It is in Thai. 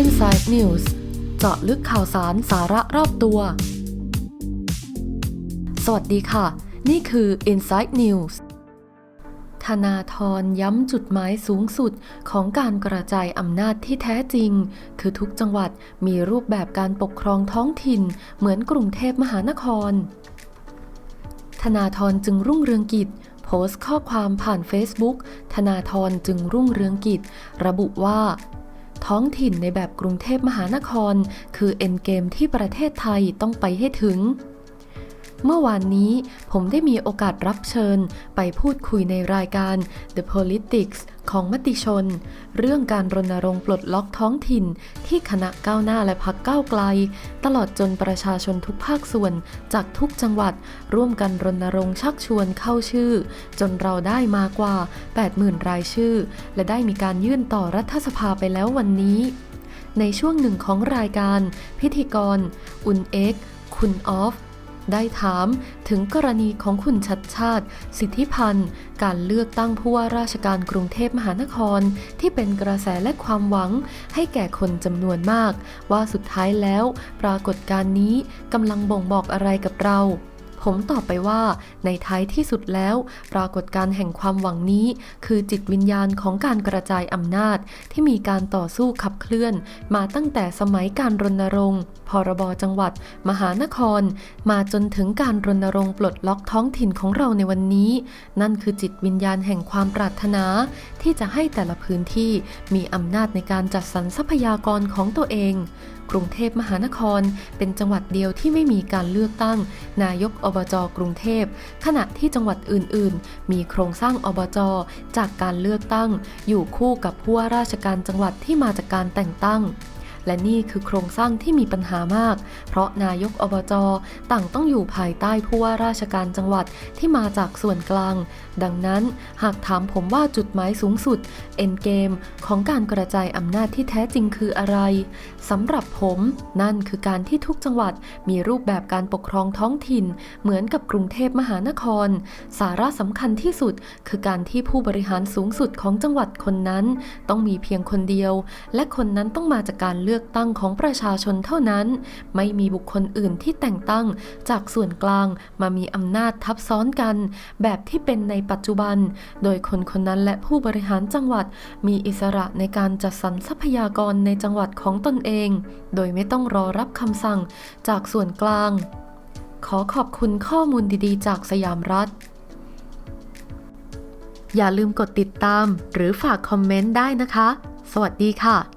Inside News เจาะลึกข่าวสารสาระรอบตัว สวัสดีค่ะ นี่คือ Inside News ธนาธรย้ำจุดหมายสูงสุดของการกระจายอำนาจที่แท้จริง คือทุกจังหวัดมีรูปแบบการปกครองท้องถิ่น เหมือนกรุงเทพมหานคร ธนาธรจึงรุ่งเรืองกิจ พสต์ข้อความผ่าน Facebook ธนาธรจึงรุ่งเรืองกิจ ระบุว่า ท้องถิ่นในแบบกรุงเทพมหานคร คือเอ็นเกมที่ประเทศไทยต้องไปให้ถึง เมื่อวานนี้ผมได้มีโอกาสรับเชิญไปพูดคุยในรายการ The Politics ของมติชน เรื่องการรณรงค์ปลดล็อกท้องถิ่น ที่คณะก้าวหน้าและพักก้าวไกล ตลอดจนประชาชนทุกภาคส่วนจากทุกจังหวัด ร่วมกันรณรงค์ชักชวนเข้าชื่อ จนเราได้มากว่า 80,000 รายชื่อ และได้มีการยื่นต่อรัฐสภาไปแล้ววันนี้ ในช่วงหนึ่งของรายการ พิธีกร อุนเอ็กคุณออฟ ได้ถามถึงกรณีของคุณชัดชาติ สิทธิพันธ์ การเลือกตั้งผู้ว่าราชการกรุงเทพมหานคร ที่เป็นกระแสและความหวัง ให้แก่คนจำนวนมาก ว่าสุดท้ายแล้ว ปรากฏการณ์นี้กำลังบ่งบอกอะไรกับเรา ผมตอบไปว่าในท้ายที่สุดแล้ว ปรากฏการแห่งความหวังนี้ คือจิตวิญญาณของการกระจายอำนาจที่มีการต่อสู้ขับเคลื่อน มาตั้งแต่สมัยการรณรงค์ พรบจังหวัด มหานคร มาจนถึงการรณรงค์ปลดล็อกท้องถิ่นของเราในวันนี้ นั่นคือจิตวิญญาณแห่งความปรารถนา ที่จะให้แต่ละพื้นที่มีอำนาจในการจัดสรรทรัพยากรของตัวเอง กรุงเทพมหานครเป็นจังหวัดเดียวที่ไม่มีการเลือกตั้ง นายกอบจกรุงเทพ ขณะที่จังหวัดอื่นๆ มีโครงสร้างอบจจากการเลือกตั้ง อยู่คู่กับผู้ว่าราชการจังหวัดที่มาจากการแต่งตั้ง และนี่คือโครงสร้างที่มีปัญหามาก เพราะนายกอบจต่างต้องอยู่ภายใต้ผู้ว่าราชการจังหวัดที่มาจากส่วนกลาง ดังนั้นหากถามผมว่าจุดหมายสูงสุดเอ็นเกมของการกระจายอำนาจที่แท้จริงคืออะไรสำหรับผม นั่นคือการที่ทุกจังหวัดมีรูปแบบการปกครองท้องถิ่น เหมือนกับกรุงเทพมหานคร สาระสำคัญที่สุด คือการที่ผู้บริหารสูงสุดของจังหวัดคนนั้น ต้องมีเพียงคนเดียว และคนนั้นต้องมาจากการเลือกลือกตั้งของประชาชนเท่านั้น ไม่มีบุคคลอื่นที่แต่งตั้งจากส่วนกลางมามีอำนาจทับซ้อนกัน แบบที่เป็นในปัจจุบัน โดยคนคนนั้นและผู้บริหารจังหวัด มีอิสระในการจัดสรรทรัพยากรในจังหวัดของตนเอง โดยไม่ต้องรอรับคำสั่งจากส่วนกลาง ขอขอบคุณข้อมูลดีๆ จากสยามรัฐอย่าลืมกดติดตามหรือฝากคอมเมนต์ได้นะคะ สวัสดีค่ะ